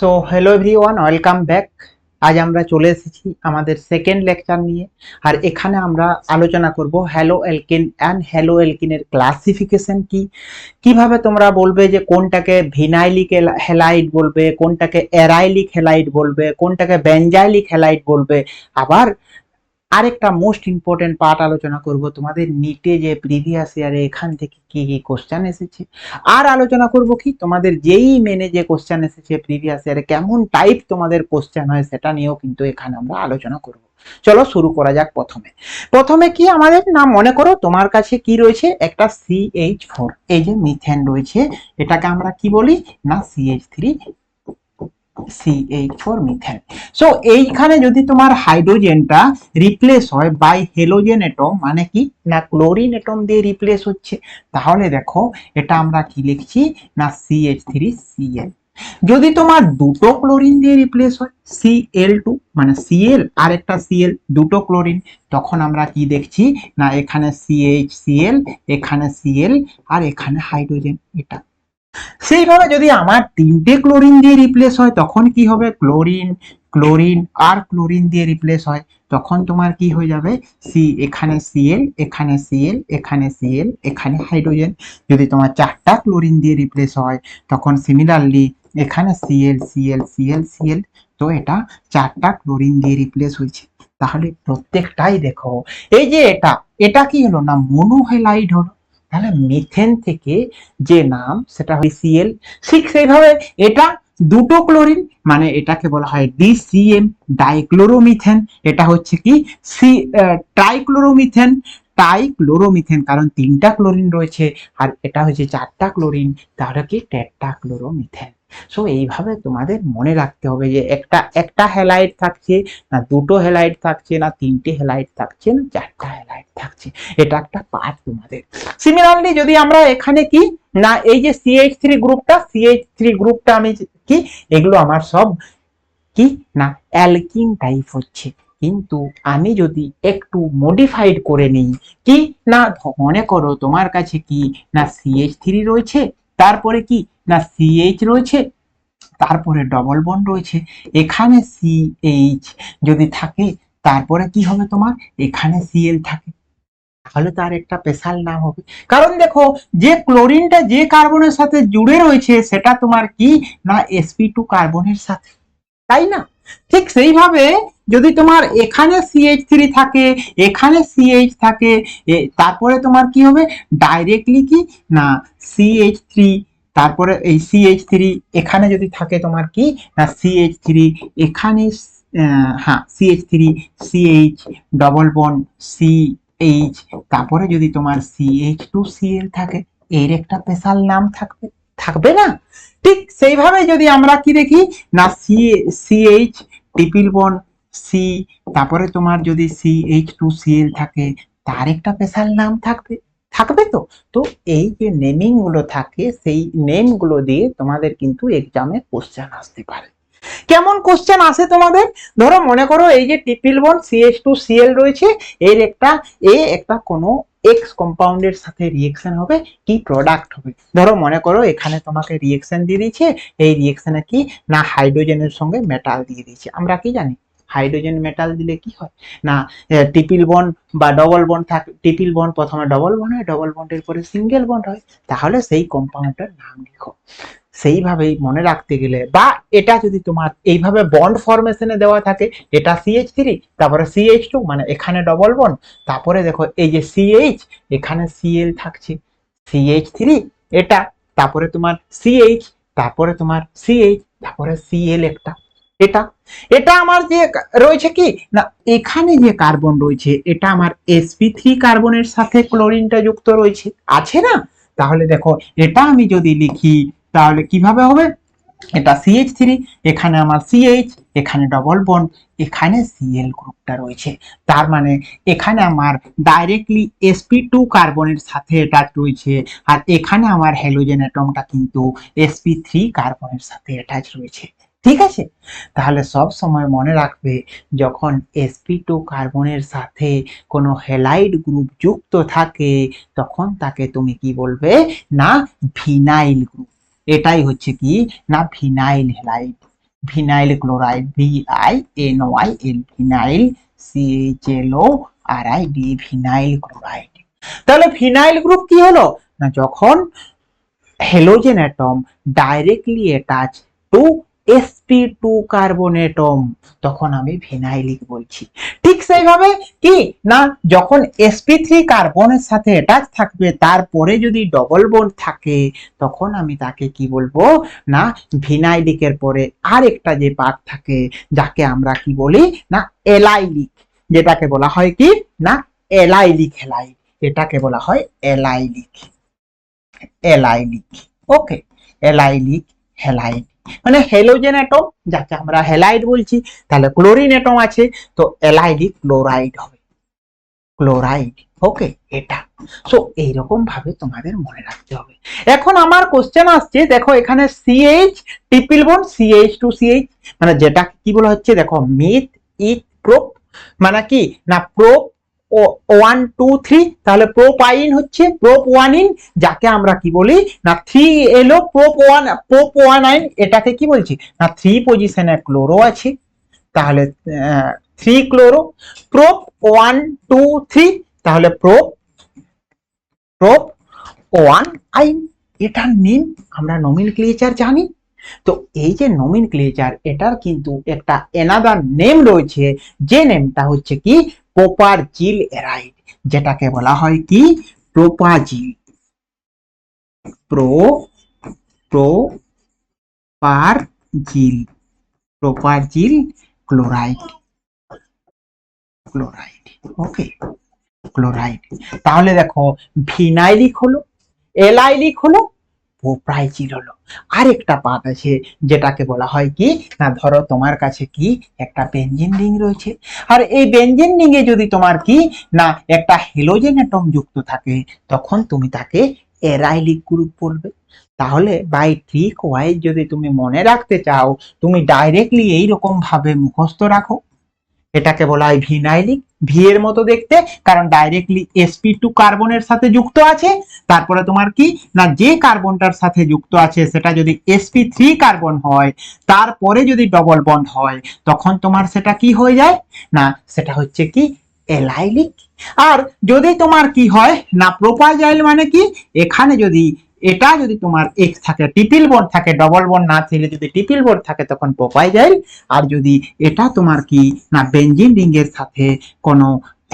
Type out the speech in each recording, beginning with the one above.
So hello everyone welcome back আজ আমরা চলে এসেছি আমাদের সেকেন্ড লেকচার নিয়ে। আর এখানে আমরা আলোচনা করব হ্যালো এলকিন অ্যান্ড হ্যালো এলকিনের ক্লাসিফিকেশন কি? কীভাবে তোমরা বলবে যে কোনটাকে ভিনাইলিক হেলাইট বলবে, কোনটাকে অ্যারাইলিক হেলাইট বলবে, কোনটাকে বেঞ্জাইলিক হেলাইট বলবে? আবার আরেকটা মোস্ট ইম্পর্টেন্ট পার্ট আলোচনা করব তোমাদের নিটে যে প্রিভিয়াস ইয়ারে এখান থেকে কি কি কোশ্চেন এসেছে। আর আলোচনা করব কি তোমাদের যেই মেনে যে কোশ্চেন এসেছে প্রিভিয়াস ইয়ারে কেমন টাইপ তোমাদের কোশ্চেন হয় সেটা নিয়েও কিন্তু এখানে আমরা আলোচনা করব। চলো শুরু করা যাক প্রথমে। প্রথমে কি আমাদের না মনে করো? তোমার কাছে কি রয়েছে? একটা সিএইচ ফোর এই যে মিথেন রয়েছে, এটাকে আমরা কি বলি? না CH three CH four methane so এইখানে যদি তোমার হাইড্রোজেনটা রিপ্লেস হয় বাই হেলোজেন এটম মানে কি? না ক্লোরিন এটম দিয়ে রিপ্লেস হচ্ছে। তাহলে দেখো, এটা আমরা কি লিখছি? না সিএইচ থ্রি সিএল যদি তোমার দুটো ক্লোরিন দিয়ে রিপ্লেস হয় সিএল টু মানে সিএল আর একটা সিএল দুটো ক্লোরিন তখন আমরা কি দেখছি? না, এখানে সিএইচ সিএল এখানে সিএল আর এখানে হাইড্রোজেন এটা। সেইভাবে যদি আমার তিনটে ক্লোরিন দিয়ে রিপ্লেস হয়, তখন কি হবে? ক্লোরিন ক্লোরিন আর ক্লোরিন দিয়ে রিপ্লেস হয়, তখন তোমার কি হয়ে যাবে? সি এখানে সিএল এখানে সিএল এখানে সিএল এখানে হাইড্রোজেন যদি তোমার চারটা ক্লোরিন দিয়ে রিপ্লেস হয়, তখন সিমিলারলি এখানে সিএল সিএল সিএল সিএল তো এটা চারটা ক্লোরিন দিয়ে রিপ্লেস হয়েছে। তাহলে প্রত্যেকটাই দেখো। এই যে এটা এটা কি হলো না? মনোহেলাইড হলো। তাহলে মিথেন থেকে যে নাম, সেটা হয় সিএল ঠিক সেইভাবে এটা দুটো ক্লোরিন মানে এটাকে বলা হয় ডিসিএম ডাইক্লোরোমিথেন এটা হচ্ছে কি সি ট্রাইক্লোরোমিথেন টাইক্লোরোমিথেন কারণ তিনটা ক্লোরিন রয়েছে। আর এটা হচ্ছে চারটা ক্লোরিন তাহলে কি টেট্রাক্লোরোমিথেন সো এইভাবে তোমাদের মনে রাখতে হবে যে একটা একটা হেলাইট থাকছে, না দুটো হেলাইট থাকছে, না তিনটে হেলাইট থাকছে, না চারটা হেলাইট থাকছে। এটা একটা পার্ট তোমাদের। সিমিলারলি যদি আমরা এখানে কি, না, এই যে সিএইচ থ্রি গ্রুপটা সিএইচ থ্রি গ্রুপটা আমি কি, এগুলো আমার সব কি, না অ্যালকিন টাইপ হচ্ছে। কিন্তু আমি যদি একটু মডিফাইড করে নিই, কি, না, মনে করো তোমার কাছে কি, না সিএইচ থ্রি রয়েছে তারপরে কি? না সিএইচ রয়েছে, তারপরে ডবল বন্ড রয়েছে, এখানে সিএইচ যদি থাকে, তারপরে কি হবে তোমার? এখানে সিএল থাকে। তাহলে তার একটা স্পেশাল নাম হবে। কারণ দেখো, যে ক্লোরিনটা যে কার্বনের সাথে জুড়ে রয়েছে, সেটা তোমার কি? না এসপি টু কার্বনের সাথে। তাই না? ঠিক সেইভাবে যদি তোমার এখানে সিএইচ থ্রি থাকে, এখানে সিএইচ থাকে তারপরে তোমার কি হবে? ডাইরেক্টলি কি? না সিএইচ থ্রি তারপরে এই সিএইচ থ্রি এখানে যদি থাকে তোমার কি? না সিএইচ থ্রি এখানে হ্যাঁ CH three CH double bond C H তারপরে যদি তোমার সিএইচ টু সিএল থাকে, এর একটা স্পেশাল নাম থাকবে। থাকবে না? ঠিক সেইভাবে যদি আমরা কি দেখি, না C CH triple bond C তারপরে তোমার যদি সিএইচ টু সিএল থাকে, তার একটা স্পেশাল নাম থাকবে। থাকবে তো? তো এই যে নেমিংগুলো থাকে, সেই নেমগুলো দিয়ে তোমাদের কিন্তু এক্সামে কোশ্চেন আসতে পারে। কেমন কোশ্চেন আসে তোমাদের? ধরো মনে করো এই যে টিপিল বন সিএইচ টু সিএল রয়েছে, এর একটা, এ একটা কোনো এক্স কম্পাউন্ডের সাথে রিয়েকশন হবে কি প্রোডাক্ট হবে। ধরো মনে করো এখানে তোমাকে রিয়েকশন দিয়ে দিয়েছে, এই রিয়েকশনে কি? না হাইড্রোজেনের সঙ্গে মেটাল দিয়ে দিয়েছে। আমরা কি জানি? হাইড্রোজেন মেটাল দিলে কি হয়? না ট্রিপল বন্ড বা ডবল বন্ড থাকে ট্রিপল বন্ড প্রথমে ডবল বন্ড হয় ডবল বন্ডের পরে সিঙ্গেল বন্ড হয়। তাহলে সেই কম্পাউন্ডটার নাম লিখো। সেইভাবেই মনে রাখতে গেলে বা এটা যদি তোমার এইভাবে বন্ড ফরমেশনে দেওয়া থাকে, এটা সিএইচ থ্রি তারপরে সিএইচ টু মানে এখানে ডবল বন্ড তারপরে দেখো এই যে সিএইচ এখানে সিএল থাকছে। সিএইচ থ্রি এটা, তারপরে তোমার সিএইচ তারপরে তোমার সিএইচ তারপরে সিএল একটা। এটা এটা আমার যে রয়েছে কি? না, এখানে যে কার্বন রয়েছে, এটা আমার এসপি থ্রি কার্বনের সাথে ক্লোরিনটা যুক্ত রয়েছে। আছে না? তাহলে দেখো, এটা আমি যদি লিখি তাহলে কীভাবে হবে? এটা সিএইচ থ্রি এখানে আমার সিএইচ এখানে ডবল বন্ড এখানে সিএল গ্রুপটা রয়েছে। তার মানে এখানে আমার ডাইরেক্টলি এসপি টু কার্বনের সাথে অ্যাটাচ রয়েছে, আর এখানে আমার হ্যালোজেন অ্যাটমটা কিন্তু এসপি থ্রি কার্বনের সাথে অ্যাটাচ রয়েছে। ঠিক আছে? তাহলে সব সময় মনে রাখবে, যখন এসপি টু কার্বনের সাথে কোনো হেলাইড গ্রুপ যুক্ত থাকে, তখন তাকে তুমি কি বলবে? না ভিনাইল গ্রুপ এটাই হচ্ছে কি? না phenyl halide. Phenyl chloride V I N Y L phenyl C H L O R I D phenyl chloride. তাহলে ফিনাইল গ্রুপ কি হলো? না, যখন halogen atom directly attach to sp2 carbon atom তখন আমি ভিনাইলিক বলছি। ঠিক সেইভাবে কি? না, যখন sp3 কার্বনের সাথে অ্যাটাচ থাকবে, তারপরে যদি ডবল বন্ড থাকে, তখন আমি তাকে কি বলব? না ভিনাইলিকের পরে আরেকটা যে পার্ট থাকে, যাকে আমরা কি বলি? না এলাইলিক যেটাকে বলা হয় কি? না এলাইলিক হেলাইড এটাকে বলা হয় allylic allylic okay allylic halide মানে হেলোজেন অ্যাটম যাকে আমরা হেলাইড বলছি, তাহলে ক্লোরিন অ্যাটম আছে, তো এলাইডিক ক্লোরাইড হবে। ক্লোরাইড ওকে এটা। সো এইরকম ভাবে তোমাদের মনে রাখতে হবে। এখন আমার কোশ্চেন আসছে, দেখো এখানে CH triple bond CH two CH মানে যেটা কি বলা হচ্ছে, দেখো মিথ ইথ প্রোপ মানে কি? না প্রোপ ওয়ান টু থ্রি তাহলে প্রোপাইন হচ্ছে প্রোপ ওয়ান ইন যাকে আমরা কি বলি? না থ্রি এলো প্রোপ ওয়ান প্রোপ ওয়ান আইন এটাকে কি বলছি? না থ্রি পজিশনে ক্লোরো আছে, তাহলে three chloro prop one two three তাহলে প্রোপ প্রোপ ওয়ান আইন এটার নেম আমরা নমিন ক্লিয়েচার জানি। তো এই যে নমিন ক্লিয়েচার এটার কিন্তু একটা এনাদার নেম রয়েছে। যে নেমটা হচ্ছে কি? প্রপার জিল এরাইড যেটাকে বলা হয় কি? Propargyl pro propargyl propargyl chloride chloride okay chloride তাহলে দেখো ভিনাইলিক হলো এলাইলিক হলো প্রোপ্রাইজিল হলো আরেকটা পাত আছে যেটাকে বলা হয় কি, না ধরো তোমার কাছে কি একটা বেঞ্জিন রিং রয়েছে। আর এই বেঞ্জিন রিংয়ে যদি তোমার কি, না একটা হেলোজেন অ্যাটম যুক্ত থাকে, তখন তুমি তাকে এরাইলিক গ্রুপ বলবে। তাহলে বাই ট্রিক ওয়াইজ যদি তুমি মনে রাখতে চাও, তুমি ডাইরেক্টলি এইরকম ভাবে মুখস্থ রাখো। এটাকে বলা হয় ভিনাইলিক। ভি এর মতো দেখতে, কারণ ডাইরেক্টলি sp2 টু কার্বনের সাথে যুক্ত আছে। তারপরে তোমার কি? না, যে কার্বনটার সাথে যুক্ত আছে, সেটা যদি এসপি থ্রি কার্বন হয়, তারপরে যদি ডবল বন্ড হয়, তখন তোমার সেটা কি হয়ে যায়? না, সেটা হচ্ছে কি? এলাইলিক। আর যদি তোমার কি হয়? না প্রোপাজাইল মানে কি? এখানে যদি এটা যদি তোমার এক্স থাকে ট্রিপল বন্ড থাকে ডবল বন্ড না থাকলে যদি ট্রিপল বন্ড থাকে, তখন প্রোপাইজাইল আর যদি এটা তোমার কি না বেঞ্জিন রিং এর সাথে কোনো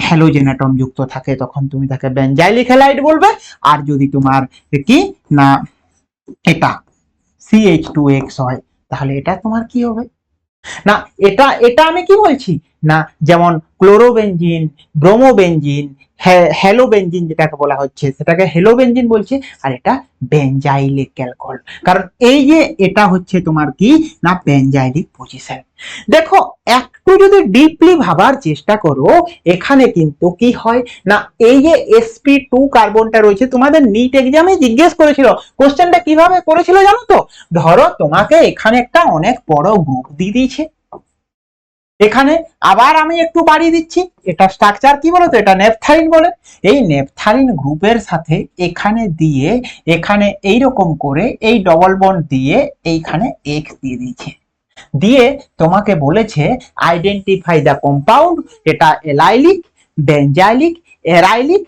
হ্যালোজেন অ্যাটম যুক্ত থাকে, তখন তুমি তাকে বেঞ্জাইলিক হ্যালাইড বলবে। আর যদি তোমার কি না এটা সিএইচ টু এক্স হয়, তাহলে এটা তোমার কি হবে? না, এটা এটা আমি কি বলছি? না, যেমন ক্লোরোবেঞ্জিন ব্রোমোবেঞ্জিন হ্যালোবেঞ্জিন যেটাকে বলা হচ্ছে, সেটাকে হ্যালো বেঞ্জিন বলছে, আর এটা বেঞ্জাইলিক অ্যালকোহল কারণ এই যে এটা হচ্ছে তোমার কি? না বেঞ্জাইলিক পজিশন দেখো, একটু যদি ডিপলি ভাবার চেষ্টা করো, এখানে কিন্তু কি হয়? না, এই যে sp2 টু কার্বনটা রয়েছে, তোমাদের নিট এক্সামে জিজ্ঞেস করেছিল। কোশ্চেনটা কীভাবে করেছিল জানো তো? ধরো, তোমাকে এখানে একটা অনেক বড় গ্রুপ দিয়ে দিয়েছে। এখানে আবার আমি একটু বাড়িয়ে দিচ্ছি। এটা স্ট্রাকচার কি বলতো? এটা নেপথালিন বলে। এই নেপথালিন গ্রুপের সাথে এখানে দিয়ে, এখানে এই রকম করে এই ডবল বন্ড দিয়ে এইখানে এক্স দিয়ে দিয়েছে। দিয়ে তোমাকে বলেছে আইডেন্টিফাই দ্য কম্পাউন্ড এটা এলাইলিক, বেঞ্জাইলিক, এরাইলিক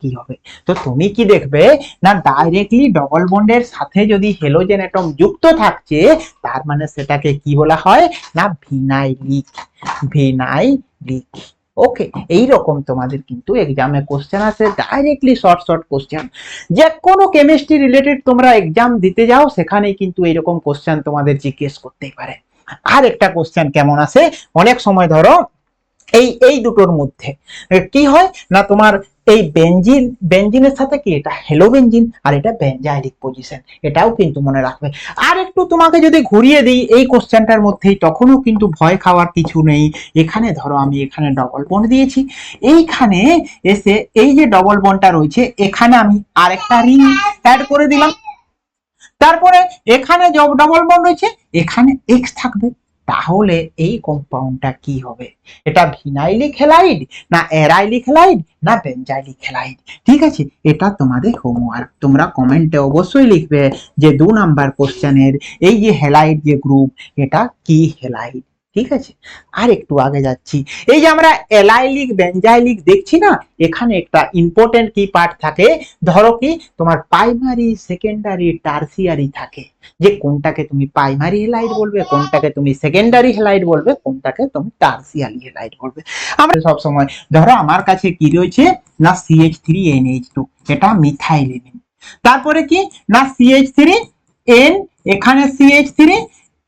কি হবে? তো তুমি কি দেখবে? না ডাইরেক্টলি ডবল বন্ডের সাথে যদি হেলোজেন অ্যাটম যুক্ত থাকছে, তার মানে সেটাকে কি বলা হয়? না ভিনাইলিক ভিনাইলিক ওকে এই রকম তোমাদের কিন্তু এক্সামে কোশ্চেন আছে ডাইরেক্টলি শর্ট শর্ট কোশ্চেন যে কোনো কেমিস্ট্রি রিলেটেড তোমরা এক্সাম দিতে যাও সেখানে কিন্তু এইরকম কোশ্চেন তোমাদের জিজ্ঞেস করতেই পারে। আর একটা কোশ্চেন কেমন আছে? অনেক সময় ধরো, এই এই দুটোর মধ্যে। কি হয়? না, তোমার এই বেঞ্জিন বেঞ্জিনের সাথে কি? এটা হেলো বেঞ্জিন আর এটা বেঞ্জাইলিক পজিশন এটাও কিন্তু মনে রাখবে। আর একটু তোমাকে যদি ঘুরিয়ে দিই, এই কোশ্চেনটার মধ্যেই তখনও কিন্তু ভয় খাওয়ার কিছু নেই। এখানে ধরো আমি এখানে ডবল বন্ড দিয়েছি। এইখানে এসে এই যে ডবল বন্ডটা রয়েছে, এখানে আমি আরেকটা রিং অ্যাড করে দিলাম। তারপরে এখানে ডবল বন্ড রয়েছে, এখানে এক্স থাকবে। তাহলে এই কম্পাউন্ডটা কি হবে? এটা ভিনাইলি খেলাইড না এরাইলি খেলাইড না বেঞ্জাইলি খেলাইড? ঠিক আছে, এটা তোমাদের হোমওয়ার্ক তোমরা কমেন্টে অবশ্যই লিখবে যে দু নাম্বার কোশ্চেনের এই যে হেলাইড যে গ্রুপ এটা কি হ্যালাইড ঠিক আছে? আর একটু আগে যাচ্ছি। এই যে আমরা এলাইলিক বেঞ্জাইলিক দেখছি না? এখানে একটা ইম্পর্টেন্ট কি পার্ট থাকে। ধরো কি, তোমার প্রাইমারি সেকেন্ডারি টার্সিয়ারি থাকে। যে কোনটাকে তুমি প্রাইমারি হেলাইট বলবে, কোনটাকে তুমি সেকেন্ডারি হেলাইট বলবে, কোনটাকে তুমি টার্সিয়ারি হেলাইট বলবে। আমরা সব সময় ধরো আমার কাছে কি রয়েছে? না সিএইচ থ্রি এনএইচ টু এটা মিথাইলিন তারপরে কি? না সিএইচ থ্রি এন এখানে সিএইচ থ্রি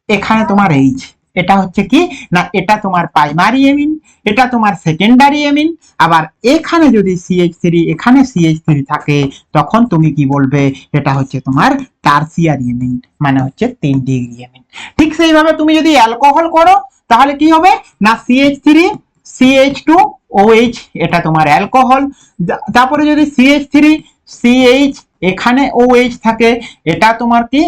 এখানে তোমার এইচ এটা হচ্ছে কি? না, এটা তোমার প্রাইমারি এমিন এটা তোমার সেকেন্ডারি এমিন আবার এখানে যদি সিএইচ থ্রি এখানে সিএইচ থ্রি থাকে, তখন তুমি কি বলবে? এটা হচ্ছে তোমার টার্সিয়ারি এমিন মানে হচ্ছে তিন ডিগ্রি এমিন ঠিক সেইভাবে তুমি যদি অ্যালকোহল করো, তাহলে কি হবে? না CH three CH two OH এটা তোমার অ্যালকোহল তারপরে যদি সিএইচ থ্রি সিএইচ এখানে ওএইচ থাকে, এটা তোমার কি?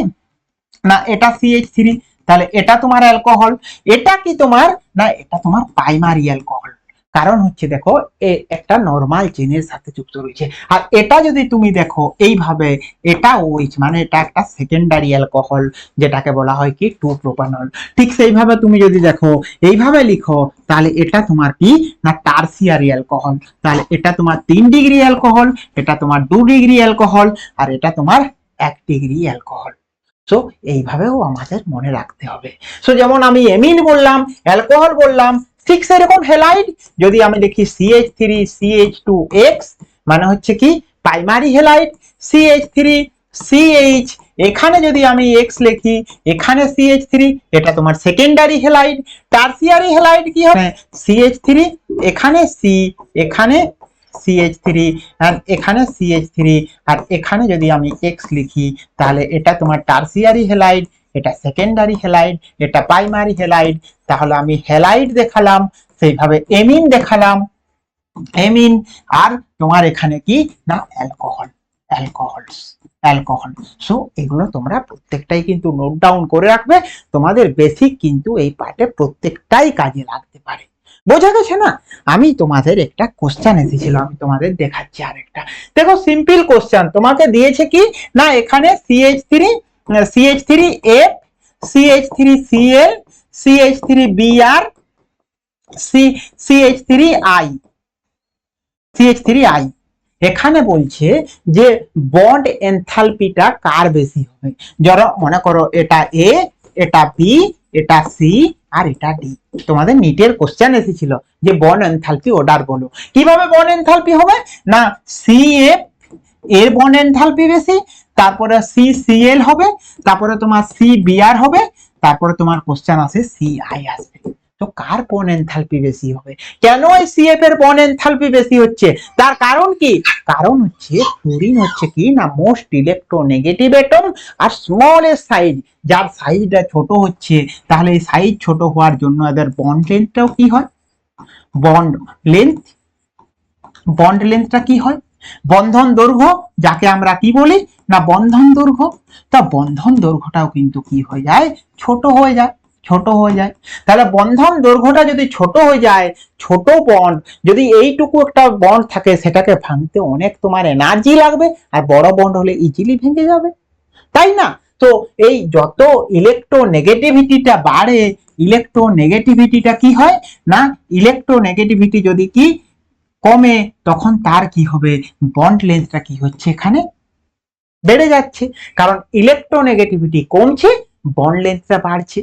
না, এটা সিএইচ থ্রি তাহলে এটা তোমার অ্যালকোহল এটা কি তোমার? না, এটা তোমার প্রাইমারি অ্যালকোহল কারণ হচ্ছে দেখো, এ একটা নর্মাল চেনের সাথে যুক্ত রয়েছে। আর এটা যদি তুমি দেখো, এইভাবে এটা ওইচ মানে এটা একটা সেকেন্ডারি অ্যালকোহল যেটাকে বলা হয় কি টু প্রোপানল ঠিক সেইভাবে তুমি যদি দেখো, এইভাবে লিখো, তাহলে এটা তোমার কি? না টার্সিয়ারি অ্যালকোহল তাহলে এটা তোমার তিন ডিগ্রি অ্যালকোহল এটা তোমার দু ডিগ্রি অ্যালকোহল আর এটা তোমার এক ডিগ্রি অ্যালকোহল সো এইভাবেও আমাদের মনে রাখতে হবে। সো যেমন আমি এমিন বললাম, অ্যালকোহল বললাম, ঠিক সেরকম হেলাইড। যদি আমি দেখি CH three CH two X মানে হচ্ছে কি primary halide CH three CH এখানে যদি আমি এক্স লিখি, এখানে সিএইচ থ্রি এটা তোমার সেকেন্ডারি হেলাইড। টার্সিয়ারি হেলাইড কি হবে? সিএইচ থ্রি এখানে সি এখানে সিএইচ থ্রি আর এখানে সিএইচ থ্রি আর এখানে যদি আমি এক্স লিখি, তাহলে এটা তোমার টার্সিয়ারি হেলাইড এটা সেকেন্ডারি হেলাইড এটা প্রাইমারি হেলাইড তাহলে আমি হেলাইড দেখালাম, সেইভাবে এমিন দেখালাম। এমিন আর তোমার এখানে কি? না অ্যালকোহল অ্যালকোহলস অ্যালকোহল সো এগুলো তোমরা প্রত্যেকটাই কিন্তু নোট ডাউন করে রাখবে। তোমাদের বেসিক কিন্তু এই পার্টে প্রত্যেকটাই কাজে লাগতে পারে। বোঝা গেছে না? আমি তোমাদের একটা কোশ্চেন এসেছিল, আমি তোমাদের দেখাচ্ছি আরেকটা। দেখো সিম্পল কোশ্চেন তোমাকে দিয়েছে কি? না, এখানে CH three CH three F CH three Cl CH three Br C CH three I CH three I এখানে বলছে যে বন্ড এনথালপিটা কার বেশি হবে? যারা মনে করো এটা এ এটা বি এটা সি আর এটা ডি তোমাদের নিটের কোশ্চেন এসেছিল যে বন এনথালপি অর্ডার বলো। কীভাবে বন এনথালপি হবে? না সি এফ এর বন এনথালপি বেশি, তারপরে সি সি এল হবে, তারপরে তোমার সি বিআর হবে, তারপরে তোমার কোশ্চেন আসে সি আই আসবে। তো কার বন এনথালপি বেশি হবে? কেন এই সিএফ এর বন এনথালপি বেশি হচ্ছে? তার কারণ কি? কারণ হচ্ছে ফ্লোরিন হচ্ছে কি না মোস্ট ইলেকট্রোনেগেটিভ অ্যাটম আর স্মল সাইজ যার সাইজটা ছোট হচ্ছে, তাহলে এই সাইজ ছোট হওয়ার জন্য এদের বন্ড লেন্থটাও কি হয়? বন্ড লেন্থ বন্ড লেন্থটা কি হয়? বন্ধন দৈর্ঘ্য, যাকে আমরা কি বলি? না বন্ধন দৈর্ঘ্য। তা বন্ধন দৈর্ঘ্যটাও কিন্তু কি হয়ে যায়? ছোট হয়ে যায়। ছোট হয়ে যায়। তাহলে বন্ধন দৈর্ঘ্যটা যদি ছোট হয়ে যায়, ছোট বন্ড, যদি এইটুকু একটা বন্ড থাকে, সেটাকে ভাঙতে অনেক তোমার এনার্জি লাগবে, আর বড় বন্ড হলে ইজিলি ভেঙে যাবে। তাই না? তো এই যত ইলেকট্রো নেগেটিভিটিটা বাড়ে ইলেকট্রো নেগেটিভিটিটা কি হয়? না ইলেকট্রো নেগেটিভিটি যদি কি কমে, তখন তার কি হবে? বন্ড লেন্থটা কি হচ্ছে এখানে? বেড়ে যাচ্ছে। কারণ ইলেকট্রো নেগেটিভিটি কমছে বন্ড লেন্থটা বাড়ছে।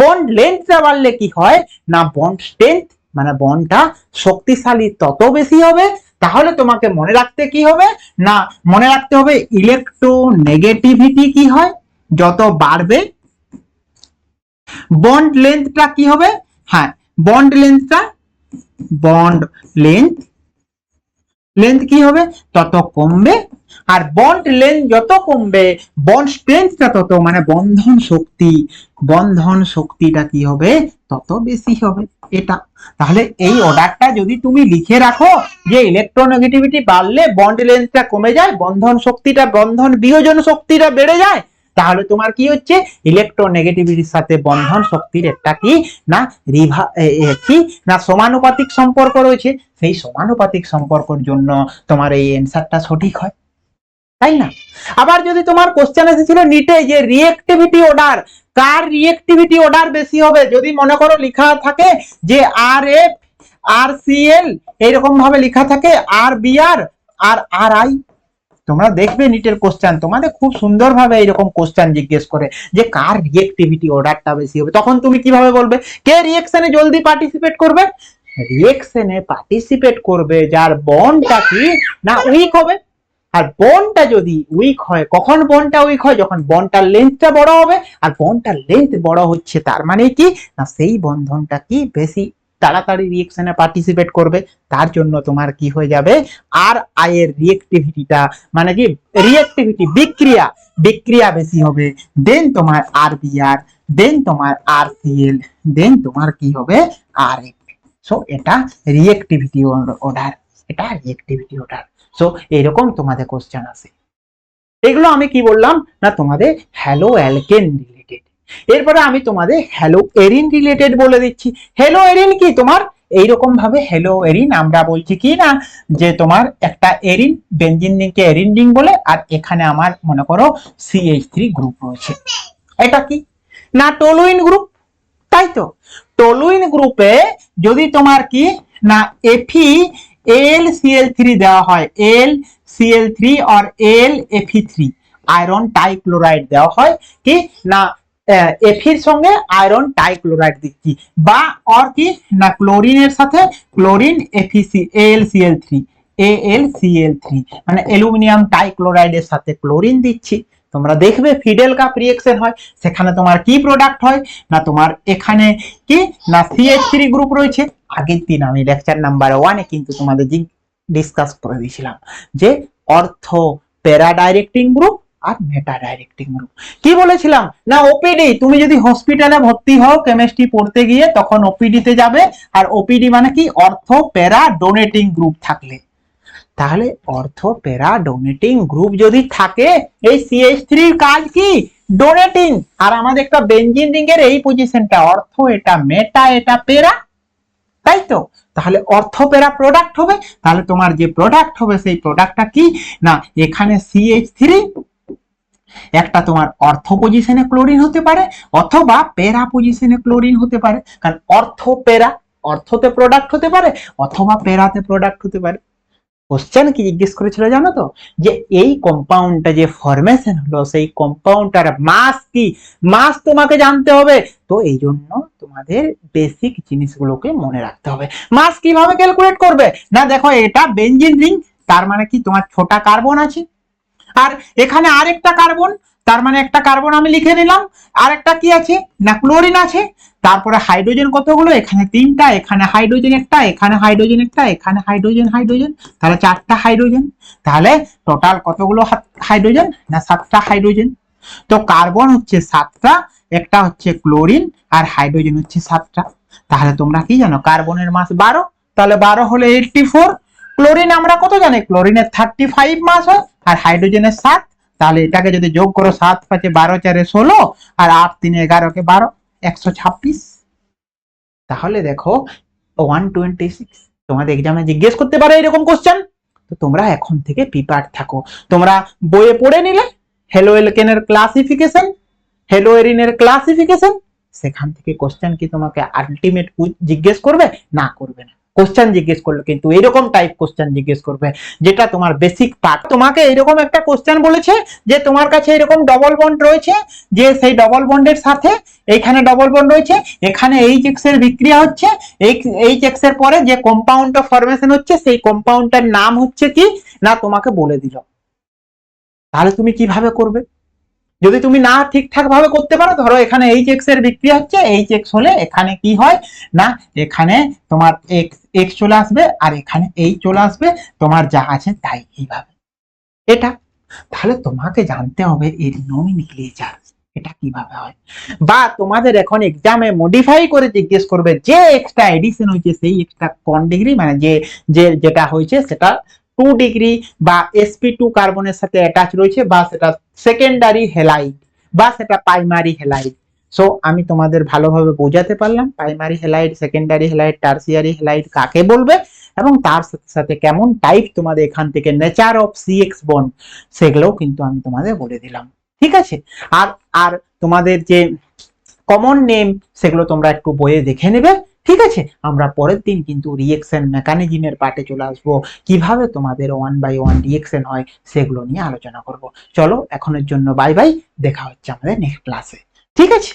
বন্ড লেন্থটা বাড়লে কি হয়? না বন্ড স্ট্রেংথ মানে বন্ডটা শক্তিশালী তত বেশি হবে, তাহলে তোমাকে মনে রাখতে কি হবে? না, মনে রাখতে হবে ইলেকট্রো নেগেটিভিটি কি হয়? যত বাড়বে বন্ড লেন্থটা কি হবে? হ্যাঁ বন্ড লেন্থটা বন্ড লেন্থ লেন্থ কি হবে? তত কমবে আর বন্ড লেন্থ যত কমবে বন্ড স্ট্রেংথটা তত মানে বন্ধন শক্তি, বন্ধন শক্তিটা কি হবে? তত বেশি হবে এটা। তাহলে এই অর্ডারটা যদি তুমি লিখে রাখো যে ইলেকট্রোনেগেটিভিটি বাড়লে বন্ড লেন্থটা কমে যায়, বন্ধন শক্তিটা, বন্ধন বিয়োজন শক্তিটা বেড়ে যায়, তাহলে তোমার কি হচ্ছে? ইলেকট্রোনেগেটিভিটির সাথে বন্ধন শক্তির একটা কি না রিভা কি না সমানুপাতিক সম্পর্ক রয়েছে। সেই সমানুপাতিক সম্পর্কের জন্য তোমার এই অ্যান্সারটা সঠিক হয়। তাই না? আবার যদি তোমার কোশ্চেন এসেছিল নিটে যে রিয়েক্টিভিটি অর্ডার কার রিয়েক্টিভিটি অর্ডার বেশি হবে? যদি মনে করো লেখা থাকে যে আর এফ আর সি এল এইরকম ভাবে লেখা থাকে আর B R R R I তোমরা দেখবে নিটের কোশ্চেন তোমাদের খুব সুন্দরভাবে এইরকম কোশ্চেন জিজ্ঞেস করে যে কার রিয়েক্টিভিটি অর্ডারটা বেশি হবে? তখন তুমি কীভাবে বলবে? কে রিয়েকশনে জলদি পার্টিসিপেট করবে? রিয়েকশনে পার্টিসিপেট করবে, যার বনটা কি? না উইক হবে। আর বনটা যদি উইক হয়, কখন বনটা উইক হয়? যখন বনটার লেন্থটা বড় হবে, আর বনটার লেন্থ বড় হচ্ছে, তার মানে কি? না, সেই বন্ধনটা কি বেশি তাড়াতাড়ি রিয়েকশনে পার্টিসিপেট করবে? তার জন্য তোমার কি হয়ে যাবে? আর আই এর রিয়েক্টিভিটিটা মানে কি? রিয়েক্টিভিটি বিক্রিয়া বিক্রিয়া বেশি হবে। দেন তোমার আর বি আর দেন তোমার আর সি এল দেন তোমার কি হবে? আর সো এটা রিয়েক্টিভিটি অর্ডার এটা রিয়েক্টিভিটি অর্ডার সো এরকম তোমাদের কোশ্চেন আসে এগুলো আমি কি বললাম? না, তোমাদের হ্যালো অ্যালকেন রিলেটেড এরপরে আমি তোমাদের হ্যালো এরিন রিলেটেড বলে দিচ্ছি। হ্যালো এরিন কি? তোমার এইরকম ভাবে হ্যালো এরিন আমরা বলছি কি না? যে তোমার একটা এরিন বেঞ্জিন রিংকে এরিন রিং বলে, আর এখানে আমার মনে করো সিএইচ থ্রি গ্রুপ রয়েছে। এটা কি? না টোলুইন গ্রুপ তাই তো? টোলুইন গ্রুপে যদি তোমার কি? না এফি এল সিএল থ্রি দেওয়া হয়। এল সিএল থ্রি আর এল এফি থ্রি আয়রন টাইক্লোরাইড দেওয়া হয় কি? না এফির সঙ্গে আয়রন টাইক্লোরাইড দিচ্ছি বা আর কি? না ক্লোরিনের সাথে chlorine এফিসি L Cl three L Cl three মানে অ্যালুমিনিয়াম টাইক্লোরাইডের সাথে ক্লোরিন দিচ্ছি। তোমরা দেখবে ফিডেল কাপ রিয়েকশন হয়, সেখানে তোমার কি প্রোডাক্ট হয়, না তোমার এখানে কি, না সিএইচ থ্রি গ্রুপ রয়েছে। আগের দিন আমি লেকচার নাম্বার ওয়ানে কিন্তু তোমাদের ডিসকাস করে দিয়েছিলাম যে অর্থ প্যারা ডাইরেক্টিং গ্রুপ আর মেটা ডাইরেক্টিং গ্রুপ কি বলেছিলাম? না ওপিডি তুমি যদি হসপিটালে ভর্তি হও কেমিস্ট্রি পড়তে গিয়ে, তখন ওপিডি তে যাবে। আর ওপিডি মানে কি? অর্থ প্যারা ডোনেটিং গ্রুপ থাকলে। তাহলে অর্থ প্যারা ডোনেটিং গ্রুপ যদি থাকে, এই সিএইচ থ্রির কাজ কি? ডোনেটিং আর আমাদের একটা বেঞ্জিন রিং এর এই পজিশনটা অর্থ এটা মেটা এটা পেরা। তাই তো? তাহলে অর্থ পেরা প্রোডাক্ট হবে। তাহলে তোমার যে প্রোডাক্ট হবে, সেই প্রোডাক্টটা কি? না, এখানে সিএইচ থ্রি একটা তোমার অর্থ পজিশনে ক্লোরিন হতে পারে, অথবা পেরা পজিশনে ক্লোরিন হতে পারে। কারণ অর্থ পেরা, অর্থতে প্রোডাক্ট হতে পারে, অথবা পেরাতে প্রোডাক্ট হতে পারে। কোশ্চেন কি জিজ্ঞেস করেছিল জানো তো? যে এই কম্পাউন্ডটা যে ফরমেশন হলো, সেই কম্পাউন্ডটার মাস কি? মাস তোমাকে জানতে হবে। তো এই জন্য তোমাদের বেসিক জিনিসগুলোকে মনে রাখতে হবে। মাস কীভাবে ক্যালকুলেট করবে? না, দেখো, এটা বেঞ্জিন রিং তার মানে কি তোমার ছোটা কার্বন আছে। আর এখানে আরেকটা কার্বন তার মানে একটা কার্বন আমি লিখে নিলাম, আর একটা কি আছে? না ক্লোরিন আছে। তারপরে হাইড্রোজেন কতগুলো? এখানে তিনটা, এখানে হাইড্রোজেন একটা, এখানে হাইড্রোজেন একটা, এখানে হাইড্রোজেন হাইড্রোজেন তাহলে চারটা হাইড্রোজেন তাহলে টোটাল কতগুলো হাইড্রোজেন না, সাতটা হাইড্রোজেন তো কার্বন হচ্ছে সাতটা, একটা হচ্ছে ক্লোরিন আর হাইড্রোজেন হচ্ছে সাতটা। তাহলে তোমরা কি জানো? কার্বনের মাস বারো, তাহলে বারো হলে এইটটি ফোর ক্লোরিন আমরা কত জানি? ক্লোরিনের থার্টি ফাইভ মাস হয়, আর হাইড্রোজেনের সাত। তাহলে এটাকে যদি যোগ করো সাত পাঁচে বারো, চারে ষোলো, আর আট তিনে এগারোকে বারো, একশো ছাব্বিশ। তাহলে দেখো ওয়ান টোয়েন্টি সিক্স তোমাদের এক্সামে জিজ্ঞেস করতে পারে এরকম কোশ্চেন তো তোমরা এখন থেকে প্রিপার থাকো। তোমরা বইয়ে পড়ে নিলে হেলো এলকেনের ক্লাসিফিকেশন হেলো এরিনের ক্লাসিফিকেশন সেখান থেকে কোশ্চেন কি তোমাকে আলটিমেট জিজ্ঞেস করবে? না করবে না। কোশ্চেন জিজ্ঞেস করলে, কিন্তু এরকম টাইপ কোশ্চেন জিজ্ঞেস করবে, যেটা তোমার বেসিক পার্ট তোমাকে এরকম একটা কোশ্চেন বলেছে যে তোমার কাছে এরকম ডবল বন্ড রয়েছে, যে সেই ডবল বন্ডের সাথে এইখানে ডবল বন্ড রয়েছে, এখানে এইচ এক্সের বিক্রিয়া হচ্ছে এইচ এক্সের পরে যে কম্পাউন্ডটা ফরমেশন হচ্ছে, সেই কম্পাউন্ডটার নাম হচ্ছে কি? না, তোমাকে বলে দিল। তাহলে তুমি কীভাবে করবে? যদি তুমি না ঠিকঠাক ভাবে করতে পারো, ধরো এখানে এইচ এক্সের বিক্রিয়া হচ্ছে এইচ এক্স হলে এখানে কি হয়? না, এখানে তোমার এক্স এক্স চলে আসবে আর এখানে এই চলে আসবে, তোমার যা আছে তাই এইভাবে। এটা, তাহলে তোমাকে জানতে হবে এর নমিনিক্লেচার এটা কীভাবে হয়? বা তোমাদের এখন এক্সামে মডিফাই করে জিজ্ঞেস করবে, যে এক্সট্রা এডিশন হয়েছে, সেই এক্সট্রা কোন ডিগ্রি মানে যে যে, যেটা হয়েছে, সেটা টু ডিগ্রি বা এসপি টু কার্বনের সাথে অ্যাটাচ রয়েছে বা সেটা সেকেন্ডারি হেলাইট বা সেটা প্রাইমারি হেলাইড সো আমি তোমাদের ভালোভাবে বোঝাতে পারলাম primary halide secondary halide tertiary halide কাকে বলবে এবং তার সাথে সাথে কেমন টাইপ তোমাদের এখান থেকে নেচার অফ সিএক্স বন্ড সেগুলোও কিন্তু আমি তোমাদের বলে দিলাম। ঠিক আছে? আর আর তোমাদের যে কমন নেম সেগুলো তোমরা একটু বইয়ে দেখে নেবে। ঠিক আছে? আমরা পরের দিন কিন্তু রিয়েকশন মেকানিজমের পার্টে চলে আসব। কীভাবে তোমাদের ওয়ান বাই ওয়ান রিয়েকশন হয় সেগুলো নিয়ে আলোচনা করব। চলো, এখনের জন্য বাই বাই দেখা হচ্ছে আমাদের নেক্সট ক্লাসে ঠিক আছে?